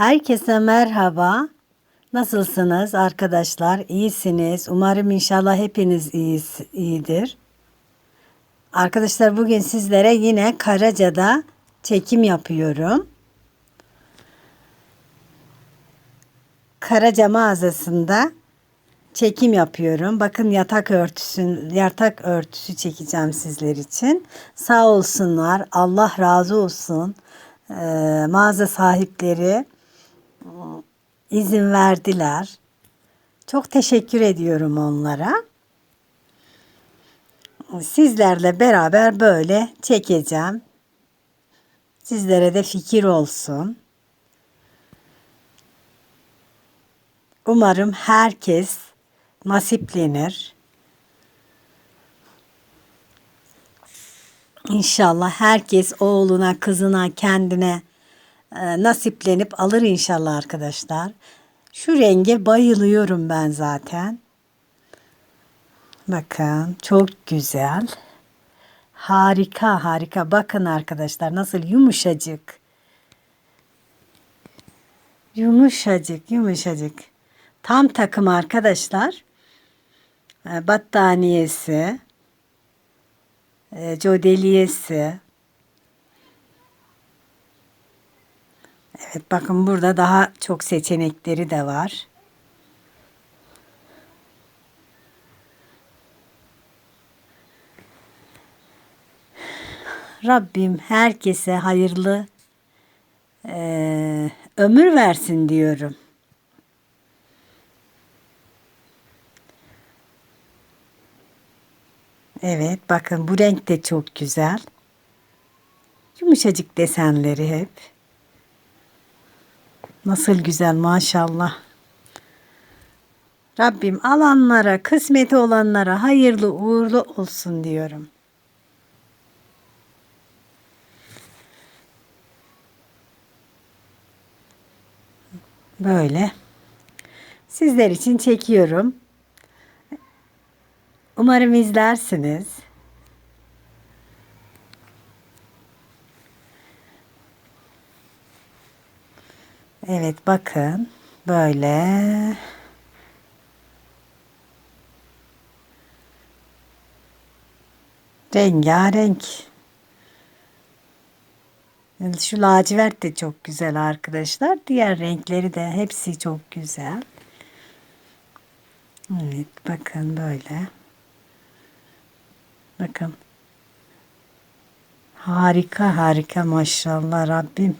Herkese merhaba. Nasılsınız arkadaşlar? İyisiniz. Umarım inşallah hepiniz iyiyiz, iyidir. Arkadaşlar bugün sizlere yine Karaca'da çekim yapıyorum. Karaca mağazasında çekim yapıyorum. Bakın yatak örtüsü, yatak örtüsü çekeceğim sizler için. Sağ olsunlar. Allah razı olsun. Ee, mağaza sahipleri izin verdiler. Çok teşekkür ediyorum onlara. Sizlerle beraber böyle çekeceğim. Sizlere de fikir olsun. Umarım herkes nasiplenir. İnşallah herkes oğluna, kızına, kendine nasiplenip alır inşallah arkadaşlar. Şu renge bayılıyorum ben zaten. Bakın çok güzel. Harika harika. Bakın arkadaşlar nasıl yumuşacık. Yumuşacık yumuşacık. Tam takım arkadaşlar. E, Battaniyesi. e, Codeliyesi. Evet bakın burada daha çok seçenekleri de var. Rabbim herkese hayırlı eee, ömür versin diyorum. Evet bakın bu renk de çok güzel. Yumuşacık desenleri hep. Nasıl güzel maşallah. Rabbim alanlara, kısmeti olanlara hayırlı uğurlu olsun diyorum. Böyle. Sizler için çekiyorum. Umarım izlersiniz. Evet bakın böyle rengarenk. Şu lacivert de çok güzel arkadaşlar. Diğer renkleri de hepsi çok güzel. Evet bakın böyle. Bakın. Harika harika maşallah Rabbim.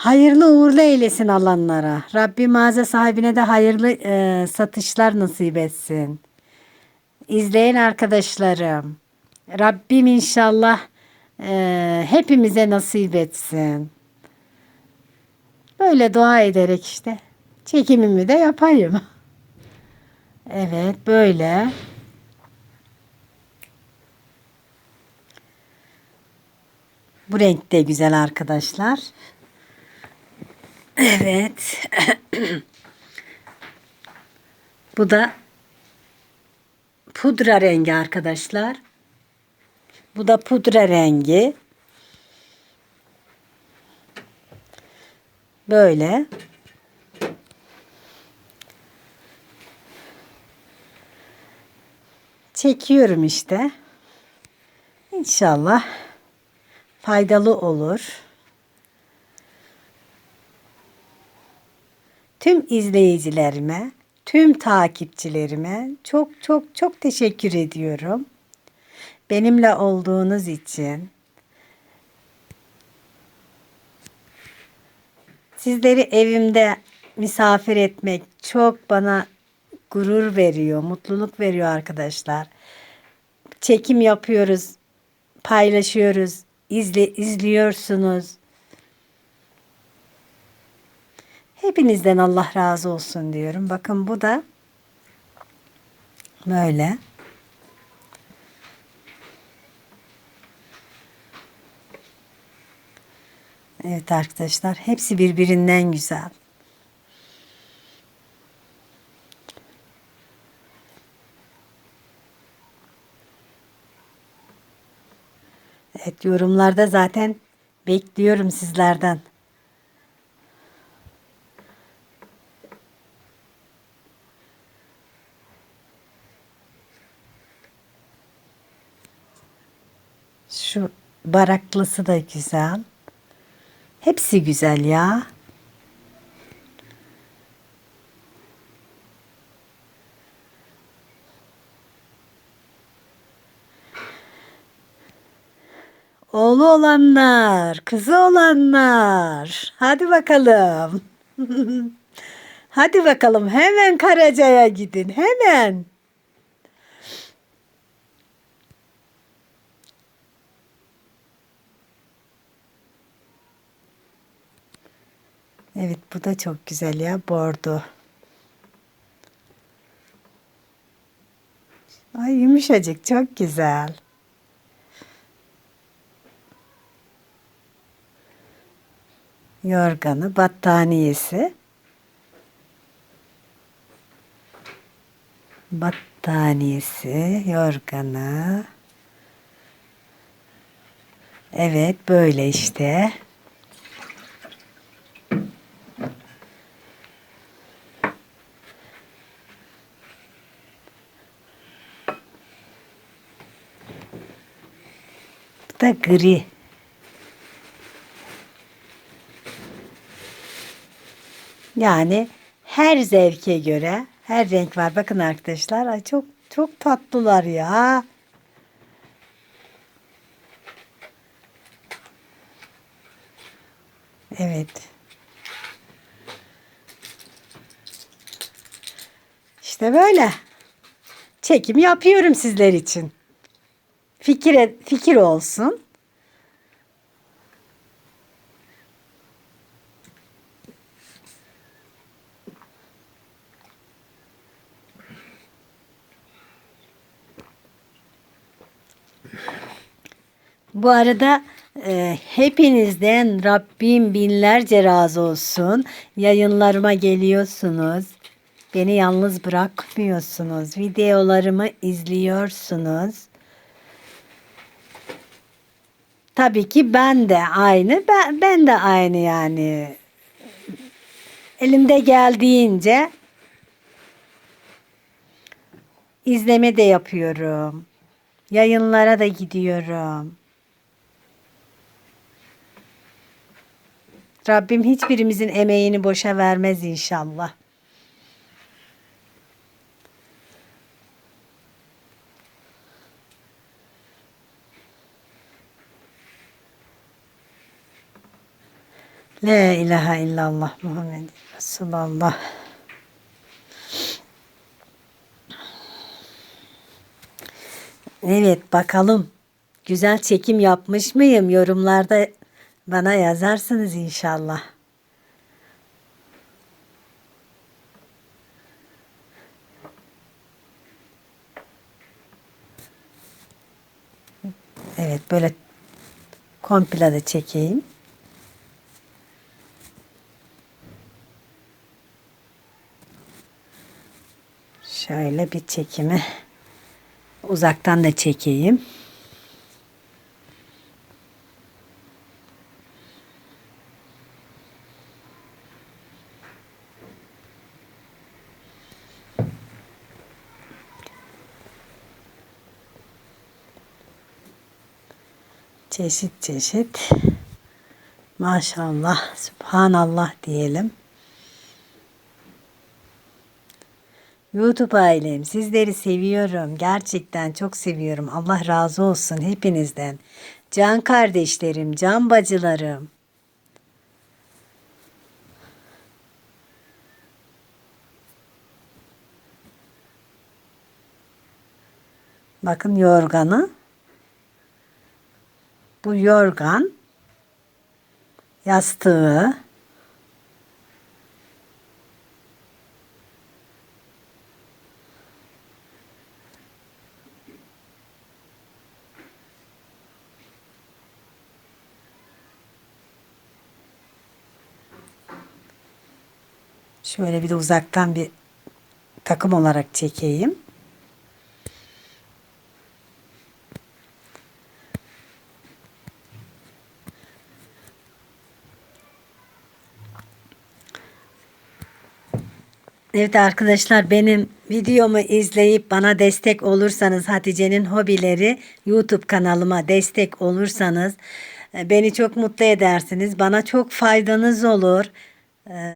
Hayırlı uğurlu eylesin alanlara. Rabbim mağaza sahibine de hayırlı e, satışlar nasip etsin. İzleyen arkadaşlarım. Rabbim inşallah e, hepimize nasip etsin. Böyle dua ederek işte çekimimi de yapayım. Evet böyle. Bu renk de güzel arkadaşlar. Evet. Bu da pudra rengi arkadaşlar. Bu da pudra rengi. Böyle. Çekiyorum işte. İnşallah faydalı olur. Tüm izleyicilerime, tüm takipçilerime çok çok çok teşekkür ediyorum. Benimle olduğunuz için. Sizleri evimde misafir etmek çok bana gurur veriyor, mutluluk veriyor arkadaşlar. Çekim yapıyoruz, paylaşıyoruz, izle, izliyorsunuz. Hepinizden Allah razı olsun diyorum. Bakın bu da böyle. Evet arkadaşlar hepsi birbirinden güzel. Evet yorumlarda zaten bekliyorum sizlerden. Baraklısı da güzel. Hepsi güzel ya. Oğlu olanlar, kızı olanlar. Hadi bakalım. Hadi bakalım hemen Karaca'ya gidin. Hemen. Evet bu da çok güzel ya bordo. Ay yumuşacık çok güzel. Yorganı, battaniyesi. Battaniyesi, yorganı. Evet böyle işte. Da gri. Yani her zevke göre her renk var. Bakın arkadaşlar ay çok çok tatlılar ya. Evet. İşte böyle. Çekim yapıyorum sizler için. Fikir fikir olsun. Bu arada e, hepinizden Rabbim binlerce razı olsun. Yayınlarıma geliyorsunuz. Beni yalnız bırakmıyorsunuz. Videolarımı izliyorsunuz. Tabii ki ben de aynı. Ben, ben de aynı yani. Elimde geldiğince izleme de yapıyorum. Yayınlara da gidiyorum. Rabbim hiçbirimizin emeğini boşa vermez inşallah. La ilahe illallah Muhammed Resulallah. Evet bakalım. Güzel çekim yapmış mıyım? Yorumlarda bana yazarsınız inşallah. Evet böyle komple de çekeyim. Şöyle bir çekimi uzaktan da çekeyim. Çeşit çeşit. Maşallah, Subhanallah diyelim. YouTube ailem sizleri seviyorum. Gerçekten çok seviyorum. Allah razı olsun hepinizden. Can kardeşlerim, can bacılarım. Bakın yorganı. Bu yorgan. Yastığı. Şöyle bir de uzaktan bir takım olarak çekeyim. Evet arkadaşlar benim videomu izleyip bana destek olursanız Hatice'nin hobileri YouTube kanalıma destek olursanız e, beni çok mutlu edersiniz. Bana çok faydanız olur. E,